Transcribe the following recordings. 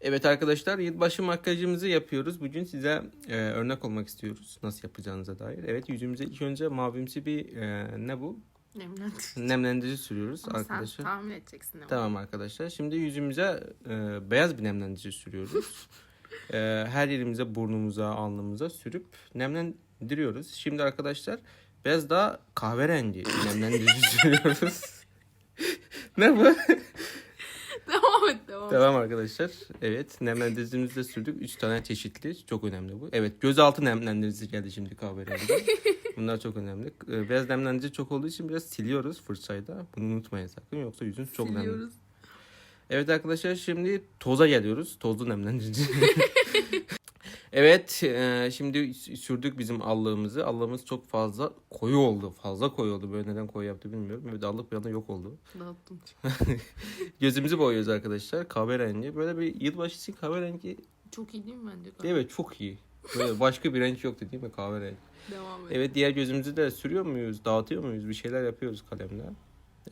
Evet arkadaşlar yılbaşı makyajımızı yapıyoruz. Bugün size e, örnek olmak istiyoruz. Nasıl yapacağınıza dair. Evet yüzümüze ilk önce mavimsi bir e, ne bu? Nemlendirici. Nemlendirici sürüyoruz Ama arkadaşlar. sen tahmin edeceksin. ama. Tamam arkadaşlar. Şimdi yüzümüze e, beyaz bir nemlendirici sürüyoruz. E, her yerimize, burnumuza, alnımıza sürüp nemlendiriyoruz. Şimdi arkadaşlar beyaz daha kahverengi nemlendirici sürüyoruz. ne bu? Devam et devam. Tamam arkadaşlar. Evet nemlendiricimizi de sürdük. 3 tane çeşitli. Çok önemli bu. Evet gözaltı nemlendirici geldi şimdi kahverengi. Bunlar çok önemli. E, Beyaz nemlendirici çok olduğu için biraz siliyoruz fırçayla. Bunu unutmayın sakın yoksa yüzünüz çok nemli. Siliyoruz. Evet arkadaşlar şimdi toza geliyoruz. Tozlu nemlendirici. evet e, şimdi sürdük bizim allığımızı. Allığımız çok fazla koyu oldu. Fazla koyu oldu. Böyle neden koyu yaptı bilmiyorum. Evet allık bir anda yok oldu. Dağıttım. Gözümüzü boyuyoruz arkadaşlar. Kahverengi. Böyle bir yılbaşı için kahverengi. Çok iyi değil mi bence? Evet çok iyi. Böyle başka bir renk yoktu değil mi kahverengi? Devam et. Evet diğer gözümüzü de sürüyor muyuz? Dağıtıyor muyuz? Bir şeyler yapıyoruz kalemle.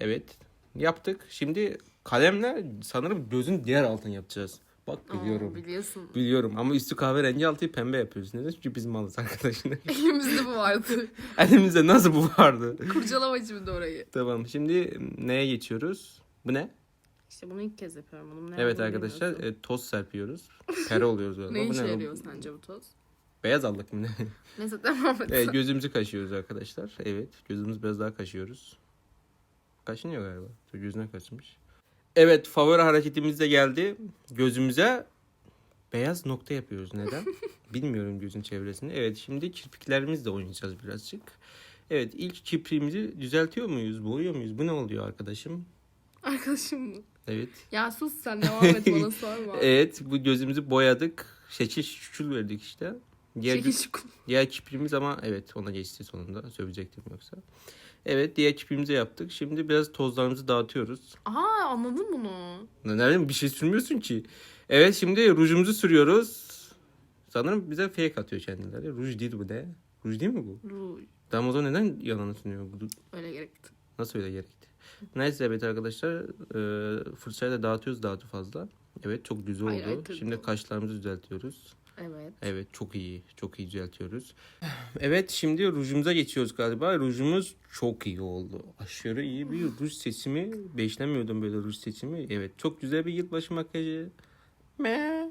Evet. Yaptık. Şimdi kalemle sanırım gözün diğer altını yapacağız. Bak Aa, biliyorum. biliyorsun. Biliyorum ama üstü kahverengi altı pembe yapıyoruz. Neden? Çünkü bizim malız arkadaşlar. Elimizde bu vardı. Elimizde nasıl bu vardı? Kurcalama şimdi orayı. tamam şimdi neye geçiyoruz? Bu ne? İşte bunu ilk kez yapıyorum. Bunun ne evet arkadaşlar e, toz serpiyoruz. Pere oluyoruz. Ne işe yarıyor sence bu toz? Beyaz aldık mı ne? Neyse devam et. evet, gözümüzü kaşıyoruz arkadaşlar. Evet gözümüzü biraz daha kaşıyoruz. Kaşınıyor galiba. Gözüne kaçmış. Evet favori hareketimiz de geldi. Gözümüze beyaz nokta yapıyoruz. Neden? Bilmiyorum gözün çevresini. Evet şimdi kirpiklerimizle oynayacağız birazcık. Evet ilk kirpiğimizi düzeltiyor muyuz? Boyuyor muyuz? Bu ne oluyor arkadaşım? Arkadaşım mı? Evet. Ya sus sen devam et bana sorma. Evet bu gözümüzü boyadık. Şekil şükür verdik işte. Diğer, Şekil şukul. diğer kiprimiz ama evet ona geçti sonunda. Sövecektim yoksa. Evet diğer kiprimizi yaptık. Şimdi biraz tozlarımızı dağıtıyoruz. Aa anladın bunu. Nereden bir şey sürmüyorsun ki? Evet şimdi rujumuzu sürüyoruz. Sanırım bize fake atıyor kendileri. Ruj değil bu ne? Ruj değil mi bu? Ruj. Zaman neden yalanı sunuyor? Bu Öyle gerekti. Nasıl öyle gerekti? Neyse evet arkadaşlar e, fırçayla dağıtıyoruz daha fazla. Evet çok güzel oldu. Hayır, hayır, tabii. Şimdi kaşlarımızı düzeltiyoruz. Evet. Evet çok iyi. Çok iyi düzeltiyoruz. Evet şimdi rujumuza geçiyoruz galiba. Rujumuz çok iyi oldu. Aşırı iyi bir ruj seçimi. Beklemiyordum böyle ruj seçimi. Evet çok güzel bir yılbaşı makyajı. Me.